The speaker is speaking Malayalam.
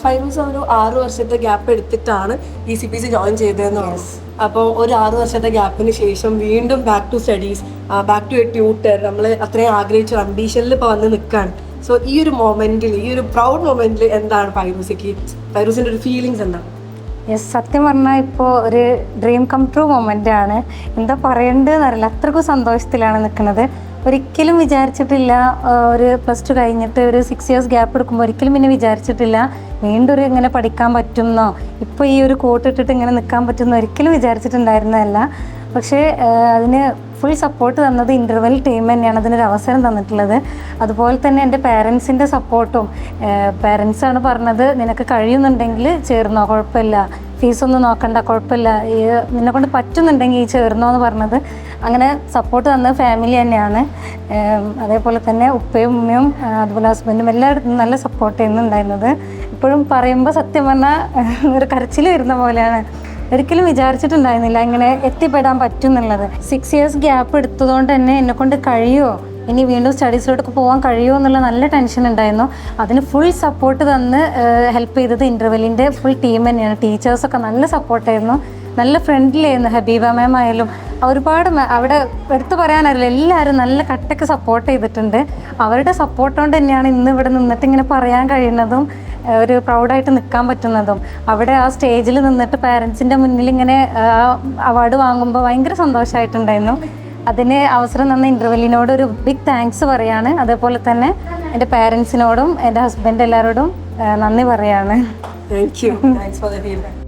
ഫൈറൂസ് ഒരു ആറ് വർഷത്തെ ഗ്യാപ്പ് എടുത്തിട്ടാണ് E C P C join ചെയ്തതെന്ന് പറഞ്ഞു അപ്പോൾ ഒരു ആറ് വർഷത്തെ ഗ്യാപ്പിന് ശേഷം വീണ്ടും back to studies back to a tutor നമ്മൾ അത്രയും ആഗ്രഹിച്ച അംബീഷനിൽ ഇപ്പോൾ വന്ന് നിൽക്കുകയാണ് സോ ഈ ഒരു മൊമെന്റിൽ ഈ ഒരു പ്രൗഡ് മൊമെന്റിൽ എന്താണ് ഫൈറൂസിക്ക് ഫൈറൂസിന്റെ ഒരു ഫീലിങ്സ് എന്താണ്? യെസ് സത്യം പറഞ്ഞാൽ ഇപ്പോൾ ഒരു ഡ്രീം കം ട്രൂ മൊമെന്റ് ആണ്. എന്താ പറയേണ്ടതെന്ന് അറിയില്ല. അത്രക്കും സന്തോഷത്തിലാണ് നിൽക്കുന്നത് ഒരിക്കലും വിചാരിച്ചിട്ടില്ല ഒരു പ്ലസ് ടു കഴിഞ്ഞിട്ട് ഒരു സിക്സ് ഇയേഴ്സ് ഗ്യാപ്പ് എടുക്കുമ്പോൾ ഒരിക്കലും പിന്നെ വിചാരിച്ചിട്ടില്ല വീണ്ടും ഒരു ഇങ്ങനെ പഠിക്കാൻ പറ്റുമെന്നോ ഇപ്പോൾ ഈ ഒരു കോട്ട് ഇട്ടിട്ട് ഇങ്ങനെ നിൽക്കാൻ പറ്റുമെന്നോ ഒരിക്കലും വിചാരിച്ചിട്ടുണ്ടായിരുന്നതല്ല. പക്ഷേ അതിന് ഫുൾ സപ്പോർട്ട് തന്നത് ഇന്റർവെൽ ടീം തന്നെയാണ് അതിനൊരു അവസരം തന്നിട്ടുള്ളത്. അതുപോലെ തന്നെ എന്റെ പേരൻസിന്റെ സപ്പോർട്ടും പേരൻസാണ് പറഞ്ഞത് നിനക്ക് കഴിയുന്നുണ്ടെങ്കിൽ ചേർന്നോ കുഴപ്പമില്ല. ഫീസൊന്നും നോക്കണ്ട കുഴപ്പമില്ല. ഈ നിന്നെ കൊണ്ട് പറ്റുന്നുണ്ടെങ്കിൽ ഈ ചേർന്നോ എന്ന് പറഞ്ഞത് അങ്ങനെ സപ്പോർട്ട് തന്നത് ഫാമിലി തന്നെയാണ്. അതേപോലെ തന്നെ ഉപ്പയും ഉമ്മയും അതുപോലെ ഹസ്ബൻഡും എല്ലായിടത്തും നല്ല സപ്പോർട്ട് ചെയ്യുന്നുണ്ടായിരുന്നത് ഇപ്പോഴും പറയുമ്പോൾ സത്യം പറഞ്ഞാൽ ഒരു കരച്ചിൽ വരുന്ന പോലെയാണ്. ഒരിക്കലും വിചാരിച്ചിട്ടുണ്ടായിരുന്നില്ല ഇങ്ങനെ എത്തിപ്പെടാൻ പറ്റും എന്നുള്ളത്. സിക്സ് ഇയേഴ്സ് ഗ്യാപ്പ് എടുത്തതുകൊണ്ട് തന്നെ എന്നെക്കൊണ്ട് കഴിയുമോ ഇനി വീണ്ടും സ്റ്റഡീസിലോട്ട് പോകാൻ കഴിയുമോ എന്നുള്ള നല്ല ടെൻഷൻ ഉണ്ടായിരുന്നു. അതിന് ഫുൾ സപ്പോർട്ട് തന്ന് ഹെൽപ്പ് ചെയ്തത് ഇന്റർവെല്ലിന്റെ ഫുൾ ടീം തന്നെയാണ്. ടീച്ചേഴ്സൊക്കെ നല്ല സപ്പോർട്ടായിരുന്നു നല്ല ഫ്രണ്ട്ലി ആയിരുന്നു ഹബീബ മാം ആയാലും. ഒരുപാട് അവിടെ എടുത്തു പറയാനറിയില്ല. എല്ലാവരും നല്ല കട്ടയ്ക്ക് സപ്പോർട്ട് ചെയ്തിട്ടുണ്ട്. അവരുടെ സപ്പോർട്ട് കൊണ്ട് തന്നെയാണ് ഇന്ന് ഇവിടെ നിന്നിട്ട് ഇങ്ങനെ പറയാൻ കഴിയുന്നതും ഒരു പ്രൗഡായിട്ട് നിൽക്കാൻ പറ്റുന്നതും. അവിടെ ആ സ്റ്റേജിൽ നിന്നിട്ട് പാരൻസിന്റെ മുന്നിൽ ഇങ്ങനെ അവാർഡ് വാങ്ങുമ്പോൾ ഭയങ്കര സന്തോഷമായിട്ടുണ്ടായിരുന്നു അതിന് അവസരം തന്ന ഇന്റർവെല്ലിനോട് ഒരു ബിഗ് താങ്ക്സ് പറയാണ്. അതേപോലെ തന്നെ എന്റെ പാരൻസിനോടും എന്റെ ഹസ്ബൻഡ് എല്ലാവരോടും നന്ദി പറയാണ്. Thank you thanks for the feedback